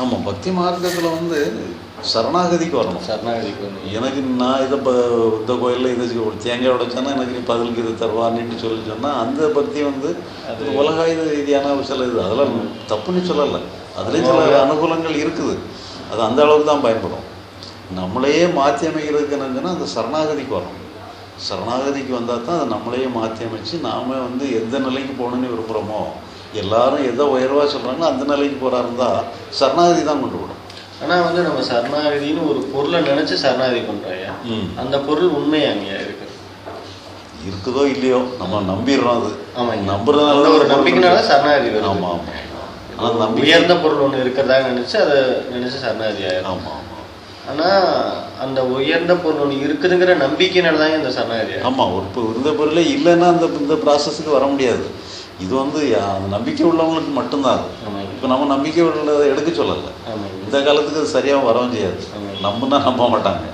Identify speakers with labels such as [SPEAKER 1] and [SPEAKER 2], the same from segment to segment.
[SPEAKER 1] ஆமாம் பக்தி மார்க்கத்தில் வந்து சரணாகதிக்கு வரணும்.
[SPEAKER 2] சரணாகதிக்கு வந்து
[SPEAKER 1] எனக்கு நான் இதை இப்போ இந்த கோயிலில் இதை ஒரு தேங்காய் உடைச்சேன்னா எனக்கு நீ பதிலுக்கு இது தருவான்னுட்டு சொல்லி சொன்னால் அந்த பக்தி வந்து அது உலகாயுத ரீதியான சில இது. அதெல்லாம் தப்புன்னு சொல்லலை. அதுலேயும் சில அனுகூலங்கள் இருக்குது. அது அந்த அளவுக்கு தான் பயன்படும். நம்மளையே மாற்றி அமைக்கிறதுக்கு என்னங்கன்னா அந்த சரணாகதிக்கு வரணும். சரணாகதிக்கு வந்தால் தான் அதை நம்மளையே மாற்றி அமைச்சு நாம் வந்து எந்த நிலைக்கு போகணுன்னு விரும்புகிறோமோ எல்லாரும் எதை உயர்வாக சொல்கிறாங்களோ அந்த நிலைக்கு போகிறா இருந்தால் சரணாகதி தான் கொண்டு விடும்
[SPEAKER 2] ஆனா வந்து நம்ம சரணாகதின்னு ஒரு பொருளை நினைச்சு சரணாகதி பண்றாங்க
[SPEAKER 1] ம்.
[SPEAKER 2] அந்த பொருள் உண்மையாங்க இருக்கு?
[SPEAKER 1] இருக்குதோ இல்லையோ நம்ம நம்பிடுறோம் அது.
[SPEAKER 2] ஆமாங்க
[SPEAKER 1] நம்புறதுனால
[SPEAKER 2] ஒரு நம்பிக்கைனால சரணாகதி வருது.
[SPEAKER 1] ஆமாம் ஆமாம் ஆனால் நம்பிக்கை
[SPEAKER 2] உயர்ந்த பொருள் ஒண்ணு இருக்கிறதா நினைச்சு அதை நினைச்சு சரணாகதி ஆயிரும்.
[SPEAKER 1] ஆமாம் ஆமாம்
[SPEAKER 2] ஆனா அந்த உயர்ந்த பொருள் ஒண்ணு இருக்குதுங்கிற நம்பிக்கையினால தான் இந்த சரணாகதி.
[SPEAKER 1] ஆமாம் ஒரு இருந்த பொருளே இல்லைன்னா அந்த இந்த ப்ராசஸுக்கு வர முடியாது. இது வந்து நம்பிக்கை உள்ளவங்களுக்கு மட்டும்தான் இப்போ நம்ம நம்பிக்கை உள்ளதை எடுக்க சொல்லலை. இந்த காலத்துக்கு அது சரியாக வரவும் செய்யாது. நம்பினா நம்ப மாட்டாங்க.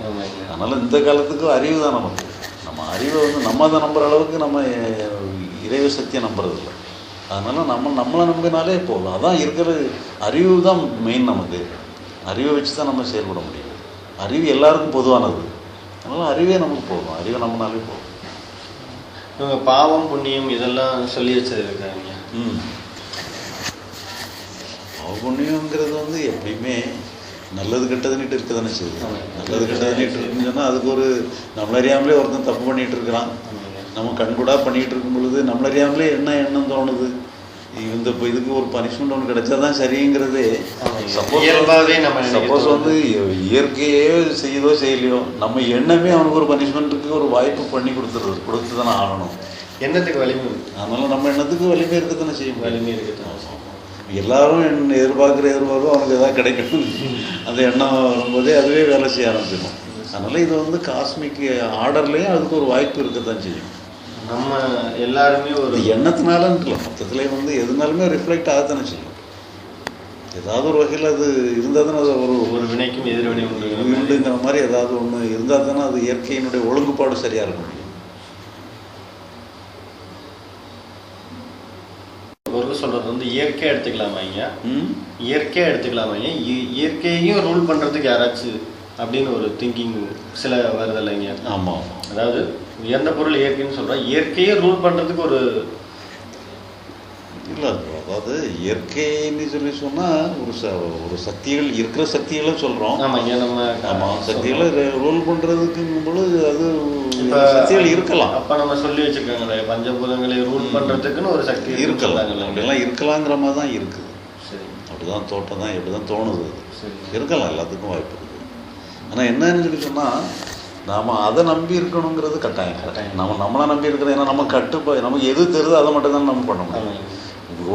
[SPEAKER 1] அதனால் இந்த காலத்துக்கு அறிவு தான் நமக்கு. நம்ம அறிவை வந்து நம்ம அதை நம்புற அளவுக்கு நம்ம இறைவ சக்தியை நம்புறது இல்லை அதனால் நம்ம நம்மளை நம்பினாலே போதும். அதான் இருக்கிற அறிவு தான் மெயின் நமக்கு. அறிவை வச்சு தான் நம்ம செயல்பட முடியும். அறிவு எல்லாருக்கும் பொதுவானது. அதனால் அறிவே நமக்கு போதும். அறிவை நம்பினாலே போதும்.
[SPEAKER 2] இவங்க பாவம் புண்ணியம் இதெல்லாம் சொல்லி வச்சிருக்காங்க.
[SPEAKER 1] ம். புண்ணியங்கிறது வந்து எப்பயுமே நல்லது கெட்டதுன்னுட்டு இருக்க தானே செய்யுது. நல்லது கெட்டதுன்னுட்டு இருக்குன்னு சொன்னால் அதுக்கு ஒரு நம்மள அறியாமலே ஒருத்தன் தப்பு பண்ணிட்டு இருக்கிறான். நம்ம கண்கூடா பண்ணிட்டு இருக்கும் பொழுது நம்மள அறியாமலே என்ன எண்ணம் தோணுது? இந்த இப்போ இதுக்கு ஒரு பனிஷ்மெண்ட் ஒன்று கிடைச்சா தான் சரிங்கிறது. சப்போஸ் சப்போஸ் வந்து இயற்கையே செய்யுதோ செய்யலையோ நம்ம எண்ணமே அவனுக்கு ஒரு பனிஷ்மெண்ட்டுக்கு ஒரு வாய்ப்பு பண்ணி கொடுத்துருது கொடுத்து தானே ஆகணும்.
[SPEAKER 2] எண்ணத்துக்கு வலிமை இருக்கு.
[SPEAKER 1] அதனால நம்ம எண்ணத்துக்கு வலிமை இருக்க தானே செய்ய முடியும்
[SPEAKER 2] வலிமை இருக்குது
[SPEAKER 1] எல்லாரும் என்ன எதிர்பார்க்குற எதிர்பார்ப்பு அவனுக்கு எதாவது கிடைக்கணும். அந்த எண்ணம் வரும்போதே அதுவே வேலை செய்ய ஆரம்பிச்சிடும். அதனால் இது வந்து காஸ்மிக் ஆர்டர்லேயும் அதுக்கு ஒரு வாய்ப்பு இருக்கத்தான் செய்யும்.
[SPEAKER 2] நம்ம எல்லாருமே ஒரு
[SPEAKER 1] இது எண்ணத்தினாலன்னு இல்லை மொத்தத்தில் வந்து எதுனாலுமே ரிஃப்ளெக்ட் ஆகத்தானே செய்யும் ஏதாவது ஒரு வகையில் அது இருந்தால் தானே அது ஒரு
[SPEAKER 2] ஒரு வினைக்கும் எதிர்வினை உண்டு.
[SPEAKER 1] உண்டுங்கிற மாதிரி ஏதாவது ஒன்று இருந்தால் தானே அது இயற்கையினுடைய ஒழுங்குபாடு சரியாக இருக்க முடியும்.
[SPEAKER 2] பொருள் சொல்றது வந்து இயற்கையா எடுத்துக்கலாமா ஐயா?
[SPEAKER 1] ம்?
[SPEAKER 2] இயற்கையா எடுத்துக்கலாமா ஐயா? இயற்கையையும் ரூல் பண்றதுக்கு யாராச்சும் அப்படின்னு ஒரு திங்கிங் சில வருது இல்லைங்க
[SPEAKER 1] ஆமாம்
[SPEAKER 2] அதாவது உயர்ந்த பொருள் இயற்கைன்னு சொல்றோம் இயற்கையை ரூல் பண்றதுக்கு ஒரு
[SPEAKER 1] இல்லை அதாவது இயற்கைன்னு சொல்லி சொன்னால் ஒரு ச ஒரு சக்திகள் இருக்கிற சக்திகளை சொல்கிறோம்
[SPEAKER 2] ஆமாங்க நம்ம
[SPEAKER 1] ஆமாம் சக்திகளை ரோல் பண்ணுறதுக்குங்கும் பொழுது அது சக்திகள் இருக்கலாம்.
[SPEAKER 2] அப்ப நம்ம சொல்லி வச்சிருக்காங்களே பஞ்சபூதங்களை ரூல் பண்றதுக்குன்னு ஒரு சக்தி
[SPEAKER 1] இருக்கலாம். அப்படிலாம் இருக்கலாங்கிற மாதிரி தான் இருக்குது
[SPEAKER 2] சரி.
[SPEAKER 1] அப்படிதான் தோட்டம் தான் இப்படி தான் தோணுது இருக்கலாம் எல்லாத்துக்கும் வாய்ப்பு இருக்குது ஆனால் என்னன்னு சொல்லி சொன்னால் நாம் அதை நம்பி இருக்கணுங்கிறது கட்டாயம்.
[SPEAKER 2] கட்டாயம்.
[SPEAKER 1] நம்ம நம்மளை நம்பி இருக்கிறது ஏன்னா நம்ம கட்டுப்பா நமக்கு எது தெரியுதோ அதை மட்டும் தான் நம்ம பண்ண முடியும்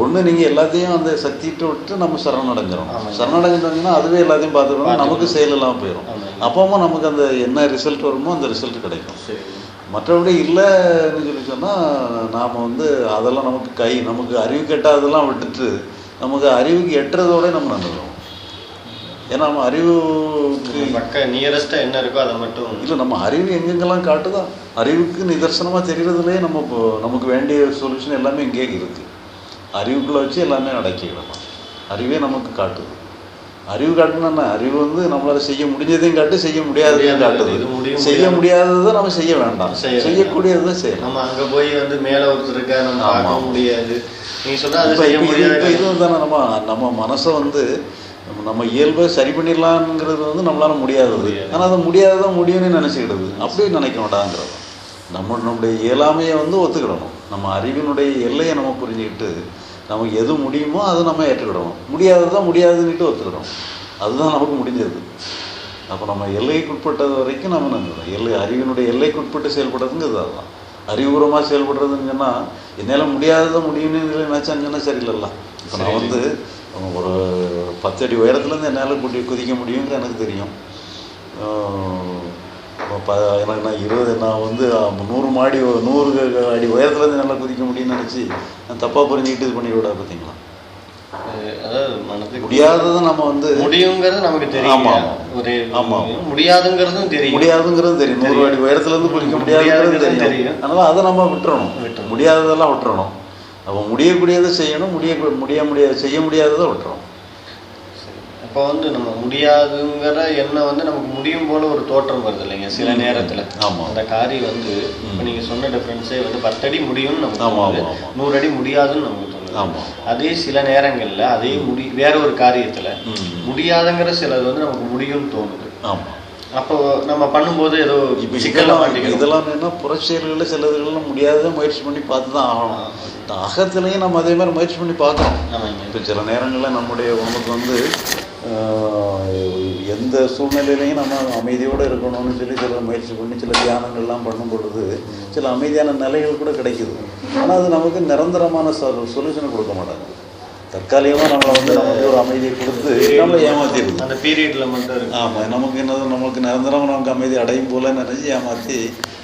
[SPEAKER 1] ஒன்று நீங்கள் எல்லாத்தையும் அந்த சக்திகிட்ட விட்டு நம்ம சரணடைஞ்சிடணும்
[SPEAKER 2] ஆமாங்க.
[SPEAKER 1] சரணடைஞ்சிட்டோம்னா அதுவே எல்லாத்தையும் பார்த்துக்கணும் நமக்கு செயல் இல்லாமல் போயிடும். அப்பவும் நமக்கு அந்த என்ன ரிசல்ட் வருமோ அந்த ரிசல்ட் கிடைக்கும் மற்றபடி இல்லைன்னு சொல்லி சொன்னால் நாம் வந்து அதெல்லாம் நமக்கு கை நமக்கு அறிவு கெட்டாததெல்லாம் விட்டுட்டு நமக்கு அறிவுக்கு எட்டுறதோட நம்ம நடந்துடும் ஏன்னா நம்ம அறிவுக்கு
[SPEAKER 2] பக்க நியரஸ்டா என்ன இருக்கோ அதை மட்டும்
[SPEAKER 1] இல்லை நம்ம அறிவு எங்கெங்கெல்லாம் காட்டுதோ அறிவுக்கு நிதர்சனமாக தெரியறதுலேயே நம்ம இப்போ நமக்கு வேண்டிய சொல்யூஷன் எல்லாமே இங்கே இருக்குது அறிவுக்குள்ளே வச்சு எல்லாமே அடக்கிடலாம் அறிவே நமக்கு காட்டுது. அறிவு காட்டுனா அறிவு வந்து நம்மளால செய்ய முடிஞ்சதையும் காட்டு செய்ய முடியாததையும் காட்டுது. செய்ய
[SPEAKER 2] முடியாது.
[SPEAKER 1] முடியாததை நம்ம செய்ய வேண்டாம்.
[SPEAKER 2] செய்ய வேண்டாம்.
[SPEAKER 1] செய்யக்கூடியதை செய்யலாம்.
[SPEAKER 2] நம்ம அங்க போய் வந்து மேல ஒருத்தர் இருக்கா நம்ம முடியாது. நீங்க சொன்னா அது
[SPEAKER 1] இப்போ இது தானே நம்ம நம்ம மனசை வந்து நம்ம- நம்ம இயல்பை சரி பண்ணிடலாங்கிறது வந்து நம்மளால முடியாதது.
[SPEAKER 2] முடியாது.
[SPEAKER 1] ஆனால் அது முடியாததை முடியும்னு நினச்சிக்கிடுது அப்படியே நினைக்க வேண்டாங்கிறது நம்ம நம்முடைய இயலாமையை வந்து ஒத்துக்கிடணும். நம்ம அறிவினுடைய எல்லையை நம்ம புரிஞ்சுக்கிட்டு நமக்கு எது முடியுமோ அதை நம்ம ஏற்றுக்கிடணும். முடியாததை முடியாதுன்னுட்டு ஒத்துக்கிடணும். அதுதான் நமக்கு முடிஞ்சது. அப்போ நம்ம எல்லைக்குட்பட்டது வரைக்கும் நம்ம நினைக்கிறோம் எல்லை அறிவினுடைய எல்லைக்குட்பட்டு செயல்படுறதுங்கிறது அதுதான். அறிவுபூர்வமாக செயல்படுறதுன்னு சொன்னால் என்னால் முடியாததை முடியும்னு நினச்சான்னு சொன்னால் சரியில்லைல்ல. இப்போ நான் வந்து ஒரு பத்தடி உயரத்துலேருந்து என்னால் குடி குதிக்க முடியுங்கிற எனக்கு தெரியும். ப எனக்கு நான் இருபது நான் வந்து நூறு மாடி நூறு அடி உயரத்துலேருந்து நல்லா குதிக்க முடியும்னு நினச்சி நான் தப்பாக புரிஞ்சுக்கிட்டு இது பண்ணி விட பார்த்தீங்களா முடியாததை நம்ம வந்து
[SPEAKER 2] முடியுங்கிறது நமக்கு தெரியும்
[SPEAKER 1] ஆமா, ஆமா.
[SPEAKER 2] ஒரு
[SPEAKER 1] ஆமா.
[SPEAKER 2] முடியாதுங்கிறதும் தெரியும்.
[SPEAKER 1] முடியாதுங்கிறது தெரியும். நூறு அடி உயரத்துல இருந்து குதிக்க முடியாதுங்கிறது
[SPEAKER 2] முடியாதுங்கிறது
[SPEAKER 1] தெரியும். அதனால அதை நம்ம விட்டுறணும்.
[SPEAKER 2] விட்டுறணும்.
[SPEAKER 1] முடியாததெல்லாம் விட்டுறணும். அப்போ முடியக்கூடியதை செய்யணும் முடிய முடிய முடியாது செய்ய முடியாததை விட்டுறணும்.
[SPEAKER 2] இப்போ வந்து நம்ம முடியாதுங்கிற எண்ணம் வந்து நமக்கு முடியும் போல ஒரு தோற்றம் வருது இல்லைங்க சில. நேரத்துல.
[SPEAKER 1] ஆமா.
[SPEAKER 2] அந்த காரியம் வந்து. இப்போ நீங்க சொன்ன டிஃபரன்ஸே வந்து பத்தடி முடியும்னு நமக்கு
[SPEAKER 1] ஆமா,
[SPEAKER 2] தோணுது.
[SPEAKER 1] ஆமா, ஆமா.
[SPEAKER 2] நூறு அடி முடியாதுன்னு நமக்கு தோணுது.
[SPEAKER 1] ஆமா.
[SPEAKER 2] அதே சில நேரங்கள்ல அதே முடி வேற ஒரு காரியத்துல. முடியாதுங்கிற சிலது வந்து நமக்கு முடியும்னு தோணுது.
[SPEAKER 1] ஆமா.
[SPEAKER 2] அப்போ நம்ம பண்ணும்போது ஏதோ
[SPEAKER 1] இப்போ
[SPEAKER 2] சிக்கல்ல
[SPEAKER 1] இதெல்லாம் என்ன புறச்செயல்களில் சிலதுகள்லாம் முடியாத முயற்சி பண்ணி பார்த்து தான் ஆகணும் அகத்துலேயும் நம்ம அதே மாதிரி முயற்சி பண்ணி பார்க்குறோம்
[SPEAKER 2] ஆமாங்க.
[SPEAKER 1] இப்போ சில நேரங்களில் நம்முடைய உடம்புக்கு வந்து எந்த சூழ்நிலையிலையும் நம்ம அமைதியோடு இருக்கணும்னு சொல்லி சில முயற்சி பண்ணி சில தியானங்கள்லாம் பண்ணும் பொழுது சில அமைதியான நிலைகள் கூட கிடைக்குது. ஆனால் அது நமக்கு நிரந்தரமான சொல்யூஷனை கொடுக்க மாட்டாங்க தற்காலிகமாக நம்மளை வந்து நமக்கு ஒரு அமைதியை கொடுத்து நம்மளை ஏமாத்திடுது
[SPEAKER 2] அந்த பீரியட்ல மட்டும்
[SPEAKER 1] ஆமாம் நமக்கு என்னது நமக்கு நிரந்தரம் நமக்கு அமைதி அடையும் போல நினைச்சு ஏமாற்றி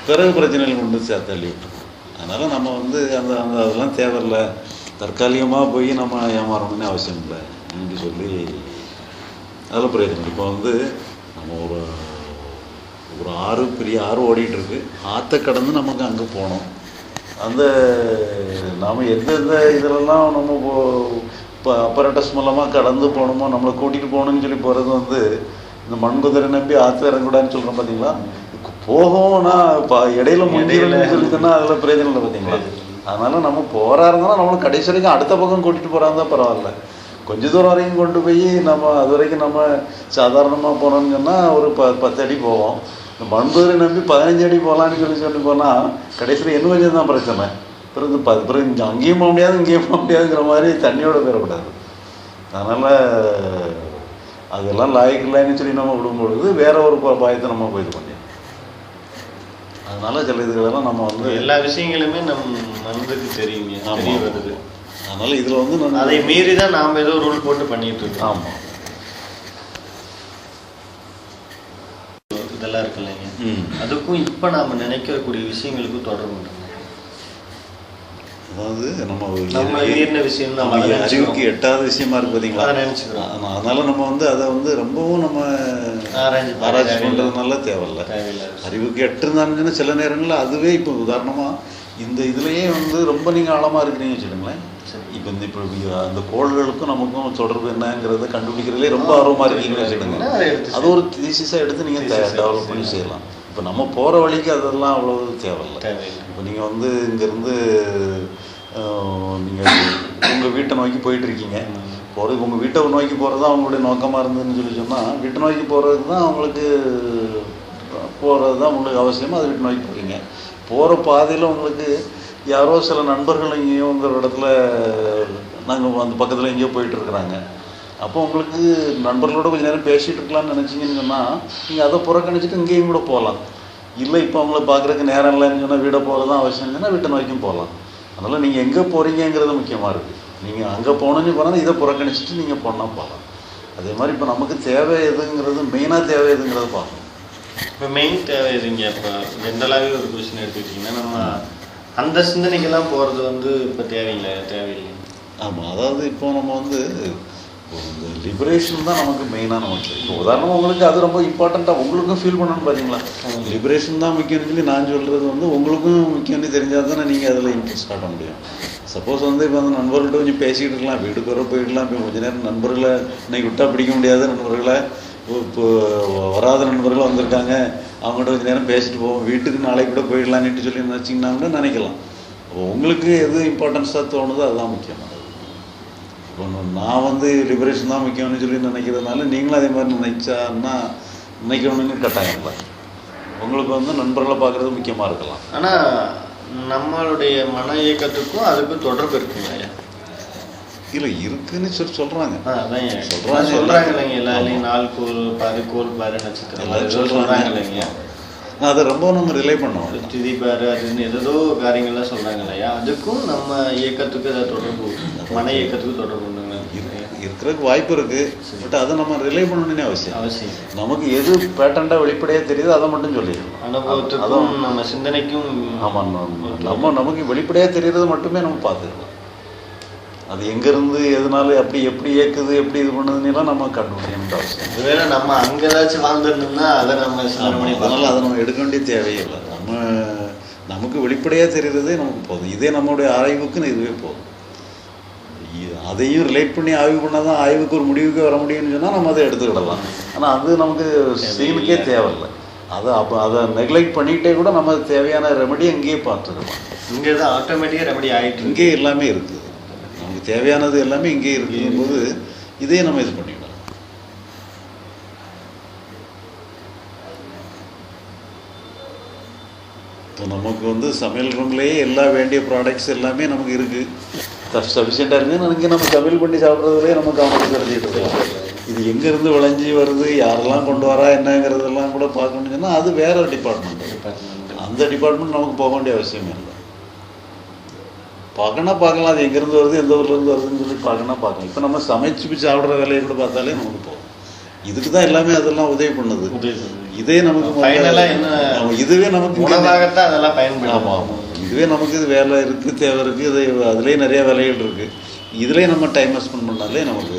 [SPEAKER 1] பிறகு பிரச்சனைகள் கொண்டு சே தள்ளி விட்டுரும் அதனால் நம்ம வந்து அந்த அந்த அதெல்லாம் தேவையில்ல. தற்காலிகமாக போய் நம்ம ஏமாறணும்னு அவசியம் இல்லை. அப்படி சொல்லி அதில் பிரயோஜனம் இப்போ வந்து நம்ம ஒரு ஒரு ஆறு பெரிய ஆறு ஓடிட்டு இருக்கு ஆற்றை கடந்து நமக்கு அங்கே போகணும். அந்த நாம் எந்தெந்த இதிலெல்லாம் நம்ம இப்போ அப்பரட்டஸ் மூலமாக கடந்து போகணுமோ நம்மளை கூட்டிகிட்டு போகணும்னு சொல்லி போகிறது வந்து இந்த மண்குதிரை நம்பி ஆற்று இறங்கக்கூடாதுன்னு சொல்கிறோம் பார்த்தீங்களா போகணும்னா இப்போ இடையில முடியலன்னு சொல்லி சொன்னால் அதில் பிரயோஜனம் இல்லை பார்த்தீங்களா அதனால் நம்ம போகிறா இருந்தாலும் நம்மளை கடைசி வரைக்கும் அடுத்த பக்கம் கூட்டிகிட்டு போகிறா இருந்தால் பரவாயில்ல. கொஞ்ச தூரம் வரைக்கும் கொண்டு போய் நம்ம அது வரைக்கும் நம்ம சாதாரணமாக போனோம்னு சொன்னால் ஒரு ப பத்து அடி போவோம். இந்த மண்புதிரை நம்பி பதினஞ்சு அடி போகலான்னு சொல்லி சொல்லி போனால் கடைசியில் இன்னும் கொஞ்சம் தான் பிரச்சனை. பிறகு ப பிறகு அங்கேயும் போக முடியாது இங்கேயும் போக முடியாதுங்கிற மாதிரி தண்ணியோட போயிடக்கூடாது. அதனால் அதெல்லாம் லாய்க்கு இல்லைன்னு சொல்லி நம்ம விடும்பொழுது வேற ஒரு பயத்தை நம்ம போய் இது பண்ணிடணும் அதனால சில இதுகளெல்லாம் நம்ம வந்து
[SPEAKER 2] எல்லா விஷயங்களுமே நம் மனதுக்கு தெரியுங்க. தெரிய வருது.
[SPEAKER 1] அதனால இதில் வந்து நம்ம
[SPEAKER 2] அதை மீறி தான் நாம ஏதோ ரூல் போட்டு பண்ணிட்டு இருக்கோம்
[SPEAKER 1] ஆமாம்
[SPEAKER 2] இதெல்லாம் இருக்கு இல்லைங்க. அதுக்கும் இப்ப நாம நினைக்கக்கூடிய விஷயங்களுக்கும் தொடர்பு உண்டு.
[SPEAKER 1] அதாவது நம்ம
[SPEAKER 2] நம்ம மீறின விஷயம்
[SPEAKER 1] அறிவுக்கு. எட்டாத விஷயமா இருக்கு பாத்தீங்களா?
[SPEAKER 2] அதை நினைச்சுக்கிறோம்.
[SPEAKER 1] அதனால நம்ம வந்து அதை வந்து ரொம்பவும் நம்ம
[SPEAKER 2] ஆராய்ச்சி பண்ண
[SPEAKER 1] ஆராய்ச்சி
[SPEAKER 2] தேவையில்லை.
[SPEAKER 1] அறிவுக்கு எட்டுருந்தாங்கன்னா சில நேரங்களில் அதுவே இப்போ உதாரணமா இந்த இதுலயே வந்து ரொம்ப நீங்க ஆழமா இருக்கிறீங்க வச்சுக்கோங்களேன். இப்போ இந்த இப்போ அந்த கோள்களுக்கும் நமக்கும் தொடர்பு என்னங்கிறத கண்டுபிடிக்கிறதுலே ரொம்ப ஆர்வமா இருக்கீங்கன்னு வச்சுக்கோங்க.
[SPEAKER 2] அதை
[SPEAKER 1] ஒரு தீசிஸாக எடுத்து நீங்கள் டெவலப் பண்ணி
[SPEAKER 2] செய்யலாம்.
[SPEAKER 1] இப்போ நம்ம போகிற வழிக்கு அதெல்லாம் அவ்வளவு தேவையில்லை. இப்போ நீங்கள் வந்து இங்கேருந்து நீங்கள் உங்கள் வீட்டை நோக்கி போயிட்டு இருக்கீங்க. போகிறது உங்கள் வீட்டை நோக்கி போகிறது தான் அவங்களுடைய நோக்கமாக இருந்ததுன்னு சொல்லி சொன்னால் வீட்டை நோக்கி போகிறதுக்கு தான் அவங்களுக்கு போகிறது தான் உங்களுக்கு அவசியமாக அது வீட்டை நோக்கி போகிறீங்க போகிற பாதையில் உங்களுக்கு யாரோ சில நண்பர்கள் இங்கேயோங்கிற இடத்துல நாங்கள் அந்த பக்கத்தில் எங்கேயோ போயிட்டு இருக்கிறாங்க. அப்போ உங்களுக்கு நண்பர்களோட கொஞ்ச நேரம் பேசிகிட்டு இருக்கலாம்னு நினச்சிங்கன்னு சொன்னால் நீங்கள் அதை புறக்கணிச்சிட்டு இங்கேயும் கூட போகலாம் இல்லை இப்போ அவங்கள பார்க்குறதுக்கு நேரம் இல்லைன்னு சொன்னால் வீடை போகிறது தான் அவசியம் இல்லைன்னா வீட்டை நோக்கியும் போகலாம் அதனால் நீங்கள் எங்கே போகிறீங்கிறது முக்கியமாக இருக்குது நீங்கள் அங்கே போகணுன்னு போனால் இதை புறக்கணிச்சிட்டு நீங்கள் போனால் போகலாம் அதே மாதிரி இப்போ நமக்கு தேவை எதுங்கிறது மெயினாக தேவை எதுங்கிறத பார்க்கணும்
[SPEAKER 2] இப்போ மெயின் தேவை எதுங்க? இப்போ ஜென்ரலாகவே ஒரு கொஸ்டின் எடுத்துக்கிட்டிங்கன்னா நம்ம அந்த சிந்தனைக்கெல்லாம் போகிறது வந்து இப்போ தேவையில்லை தேவையில்லை.
[SPEAKER 1] ஆமாம் அதாவது இப்போ நம்ம வந்து இந்த லிபரேஷன் தான் நமக்கு மெயினாக நமக்கு. இப்போ உதாரணமாக உங்களுக்கு அது ரொம்ப இம்பார்ட்டண்ட்டாக உங்களுக்கும் ஃபீல் பண்ணணும்னு பார்த்தீங்களா லிபரேஷன் தான் முக்கியம்னு சொல்லி நான் சொல்கிறது வந்து உங்களுக்கும் முக்கியம்னு தெரிஞ்சால் தானே நீங்கள் அதில் இன்ட்ரெஸ்ட் காட்ட முடியும். சப்போஸ் வந்து இப்போ அந்த நண்பர்கள்ட்ட கொஞ்சம் பேசிக்கிட்டு இருக்கலாம் வீட்டுக்கு வர போயிடலாம் இப்போ கொஞ்ச நேரம் நண்பர்களை இன்னைக்கு விட்டா பிடிக்க முடியாத நண்பர்களை இப்போ வராத நண்பர்கள் வந்திருக்காங்க. அவங்கள்ட்ட கொஞ்சம் நேரம் பேசிட்டு போவோம். வீட்டுக்கு நாளைக்கு கூட போயிடலான்னு சொல்லி நினச்சிங்கன்னா கூட நினைக்கலாம் உங்களுக்கு எது இம்பார்ட்டன்ஸாக தோணுதோ அதுதான் முக்கியமானது இப்போ நான் வந்து லிபரேஷன் தான் முக்கியம்னு சொல்லி நினைக்கிறதுனால நீங்களும் அதே மாதிரி நினைச்சான்னா நினைக்கணும்னு கட்டாயம் இல்லை. உங்களுக்கு வந்து நண்பர்களை பார்க்குறது முக்கியமாக இருக்கலாம்.
[SPEAKER 2] ஆனால் நம்மளுடைய மன இயக்கத்துக்கும் அதுக்கும் தொடர்பு இருக்குங்க.
[SPEAKER 1] இல்லை இருக்குன்னு சொல்லி சொல்கிறாங்க. சொல்றாங்க.
[SPEAKER 2] சொல்றாங்க. இல்லைங்க எல்லாருலையும் நாள் கோல் பாரு கோல் பாரு நட்சத்திரம். சொல்றாங்க. இல்லைங்க
[SPEAKER 1] அதை ரொம்ப நம்ம ரிலே பண்ணுவோம்.
[SPEAKER 2] திதி பாரு அதுன்னு ஏதோ காரியங்கள்லாம் சொல்றாங்க இல்லையா அதுக்கும் நம்ம இயக்கத்துக்கு ஏதாவது தொடர்பு மன இயக்கத்துக்கு தொடர்பு
[SPEAKER 1] இருக்கிறதுக்கு வாய்ப்பு இருக்கு. பட் அதை நம்ம ரிலே பண்ணணும்னே அவசியம்
[SPEAKER 2] அவசியம்
[SPEAKER 1] நமக்கு எது பேட்டண்டாக வெளிப்படையாக தெரியுதோ அதை மட்டும் சொல்லிடணும்.
[SPEAKER 2] அனுபவத்துக்கும் நம்ம சிந்தனைக்கும்
[SPEAKER 1] ஆமாம் நம்ம நமக்கு வெளிப்படையாக தெரியுறது மட்டுமே நம்ம பார்த்துக்கலாம் அது எங்கேருந்து எதனால அப்படி எப்படி இயக்குது எப்படி இது பண்ணுதுன்னெல்லாம் நம்ம கண்டுபிடிக்கணும் அவசியம்
[SPEAKER 2] ஒருவேளை நம்ம அங்க ஏதாச்சும் வாழ்ந்துருந்தோம்னா அதை நம்ம
[SPEAKER 1] அதனால் அதை நம்ம எடுக்க வேண்டிய தேவையில்லை நம்ம நமக்கு வெளிப்படையாக தெரிகிறதே நமக்கு போதும். இதே நம்மளுடைய ஆய்வுக்குன்னு இதுவே போதும். அதையும் ரிலேட் பண்ணி ஆய்வு பண்ணால் தான் ஆய்வுக்கு ஒரு முடிவுக்கு வர முடியும்னு சொன்னால் நம்ம அதை எடுத்துக்கிடலாம். ஆனால் அது நமக்கு சீனுக்கே தேவையில்லை. அதை அப்போ அதை நெக்லெக்ட் பண்ணிக்கிட்டே கூட நம்ம தேவையான ரெமெடி அங்கேயே பார்த்துக்கலாம்.
[SPEAKER 2] இங்கே தான் ஆட்டோமேட்டிக்காக ரெமடி இருக்கு.
[SPEAKER 1] இங்கே எல்லாமே இருக்குது நமக்கு தேவையானது எல்லாமே இங்கே இருக்கும்போது இதே நம்ம இது பண்ணிடலாம் இப்போ நமக்கு வந்து சமையல் ரூம்லேயே எல்லா வேண்டிய ப்ராடக்ட்ஸ் எல்லாமே நமக்கு இருக்குது சஃபிஷியண்ட்டாக இருக்குது நமக்கு நம்ம சமையல் பண்ணி சாப்பிட்றதுலேயே நம்ம கவனம் செலுத்திட்டு இருக்கலாம் இது எங்கேருந்து விளைஞ்சி வருது யாரெல்லாம் கொண்டு வரா என்னங்கிறதெல்லாம் கூட பார்க்கணும்னு சொன்னால் அது வேற டிபார்ட்மெண்ட் அந்த டிபார்ட்மெண்ட் நமக்கு போக வேண்டிய அவசியமே இல்லை. பார்க்கணும்னா பார்க்கலாம். அது எங்கேருந்து வருது எந்த ஊர்லேருந்து வருதுன்னு சொல்லி பார்க்கணும்னா பார்க்கலாம். இப்போ நம்ம சமைச்சு சாப்பிட்ற வேலையை கூட பார்த்தாலே நமக்கு போகும் இதுக்கு தான் எல்லாமே அதெல்லாம் உதவி பண்ணுது. இதே நமக்கு இதுவே நமக்கு
[SPEAKER 2] உணவாகத்தான் அதெல்லாம் பயன்படும்
[SPEAKER 1] ஆமாம் ஆமாம் இதுவே நமக்கு இது வேலை இருக்குது தேவை இருக்குது இது அதுலேயே நிறைய வேலைகள் இருக்குது இதுலேயே நம்ம டைம் ஸ்பெண்ட் பண்ணாலே நமக்கு